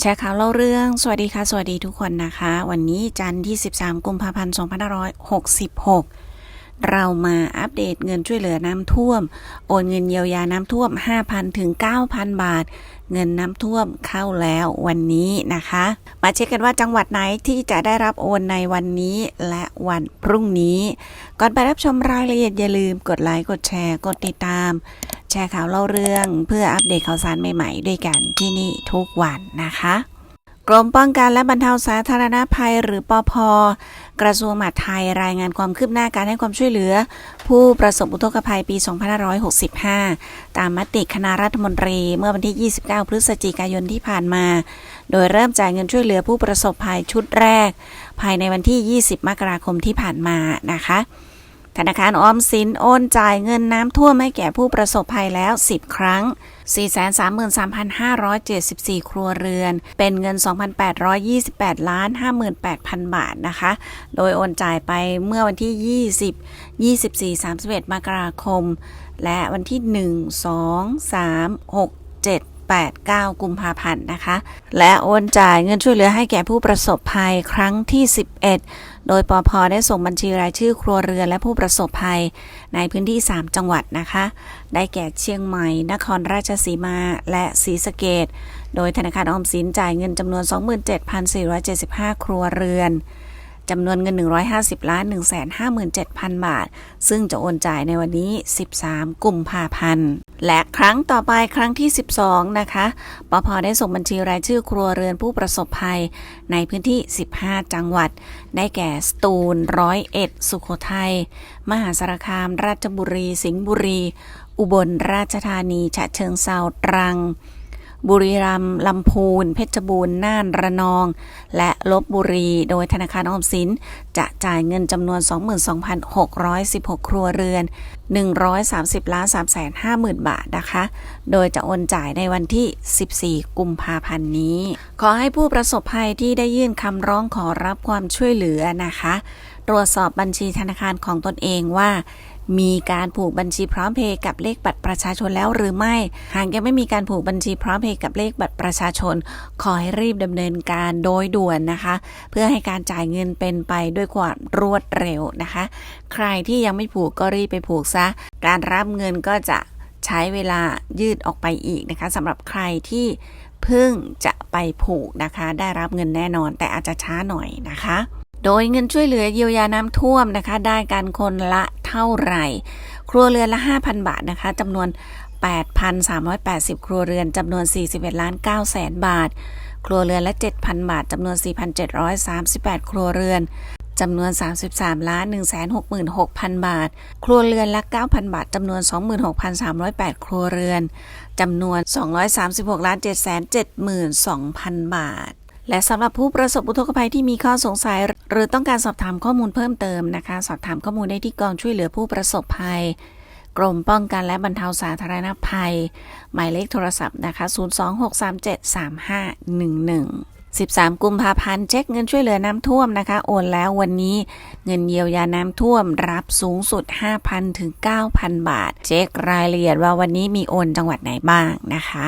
แชร์ข่าวเล่าเรื่อง สวัสดีค่ะ สวัสดีทุกคนนะคะ วันนี้จันทร์ที่ 13 กุมภาพันธ์ 2566 เรามาอัปเดตเงินช่วยเหลือน้ำท่วม โอนเงินเยียวยาน้ำท่วม 5,000 ถึง 9,000 บาท เงินน้ำท่วมเข้าแล้ววันนี้นะคะ มาเช็คกันว่าจังหวัดไหนที่จะได้รับโอนในวันนี้และวันพรุ่งนี้ ก่อนไปรับชมรายละเอียดอย่าลืมกดไลค์ กดแชร์ กดติดตาม แชร์ข่าวเล่าเรื่อง เพื่ออัปเดตข่าวสารใหม่ๆ ด้วยกันที่นี่ทุกวันนะคะกรมป้องกันและบรรเทาสาธารณภัยหรือปอพกระทรวงมหาดไทยรายงานความคืบหน้าการให้ความช่วยเหลือ ผู้ประสบอุทกภัยปี 2565 ตามมติคณะรัฐมนตรีเมื่อวันที่ 29 พฤศจิกายนที่ผ่านมา โดยเริ่มจ่ายเงินช่วยเหลือผู้ประสบภัยชุดแรก ภายในวันที่ 20 มกราคมที่ผ่านมานะคะ ธนาคารออมสินโอนจ่ายเงินน้ำท่วมให้แก่ผู้ประสบภัยแล้ว 10 ครั้ง 433,574 ครัวเรือน เป็นเงิน 2,828 ล้าน 58,000 บาทนะคะ โดยโอนจ่ายไปเมื่อวันที่ 20 24 31 มกราคม และวันที่ 1 2 3 6 7 8 9 กุมภาพันธ์นะคะ และโอนจ่ายเงินช่วยเหลือให้แก่ผู้ประสบภัยครั้งที่ 11 โดยปอพได้ส่งบัญชีรายชื่อครัวเรือนและผู้ประสบภัยในพื้นที่ 3 จังหวัดนะคะ ได้แก่เชียงใหม่ นครราชสีมา และศรีสะเกดโดยธนาคารออมสินจ่ายเงินจำนวน 27,475 ครัวเรือน จำนวนเงิน 150 ล้าน 157,000 บาท ซึ่งจะโอนจ่ายในวันนี้ 13 กุมภาพันธ์ และครั้งต่อไปครั้งที่ 12 นะคะปพได้ส่งบัญชีรายชื่อครัวเรือนผู้ประสบภัย ในพื้นที่ 15 จังหวัด ได้แก่สตูลร้อยเอ็ด สุโขทัย มหาสารคาม ราชบุรี สิงห์บุรี อุบลราชธานี ฉะเชิงเซาตรัง บุรีรัมย์ลำพูน เพชรบูรณ์ น่าน ระนอง และลบบุรี โดยธนาคารออมสิน จะจ่ายเงินจำนวน 22,616 ครัวเรือน 130ล้าน350,000 บาทนะคะ โดยจะโอนจ่ายในวันที่ 14 กุมภาพันธ์นี้ ขอให้ผู้ประสบภัยที่ได้ยื่นคำร้องขอรับความช่วยเหลือนะคะ ตรวจสอบบัญชีธนาคารของตนเองว่า มีการผูกบัญชีพร้อมเพย์กับเลขบัตรประชาชนแล้วหรือไม่ หากยังไม่มีการผูกบัญชีพร้อมเพย์กับเลขบัตรประชาชน ขอให้รีบดำเนินการโดยด่วนนะคะ เพื่อให้การจ่ายเงินเป็นไปด้วยความรวดเร็วนะคะ ใครที่ยังไม่ผูกก็รีบไปผูกซะ การรับเงินก็จะใช้เวลายืดออกไปอีกนะคะสำหรับใครที่เพิ่งจะไปผูกนะคะ ได้รับเงินแน่นอนแต่อาจจะช้าหน่อยนะคะ โดยเงินช่วยเหลือเยียวยาน้ำท่วมนะคะ ได้กันคนละเท่าไหร่ ครัวเรือนละ 5,000 บาทนะคะจำนวน 8,380 ครัวเรือนจำนวน 41ล้าน9แสนบาท ครัวเรือนละ 7,000 บาทจำนวน 4,738 ครัวเรือนจำนวน 33ล้าน166,000 บาท ครัวเรือนละ 9,000 บาทจำนวน 26,308 ครัวเรือนจำนวน 236ล้าน772,000 บาท และสำหรับผู้ประสบอุทกภัยที่มีข้อสงสัย หรือต้องการสอบถามข้อมูลเพิ่มเติมนะคะ สอบถามข้อมูลได้ที่กองช่วยเหลือผู้ประสบภัย กรมป้องกันและบรรเทาสาธารณภัย หมายเลขโทรศัพท์นะคะ 026373511 13 กุมภาพันธ์เช็คเงินช่วยเหลือน้ำท่วมนะคะ โอนแล้ววันนี้เงินเยียวยาน้ำท่วมรับสูงสุด 5,000 ถึง 9,000 บาท เช็ครายละเอียดว่าวันนี้มีโอนจังหวัดไหนบ้างนะคะ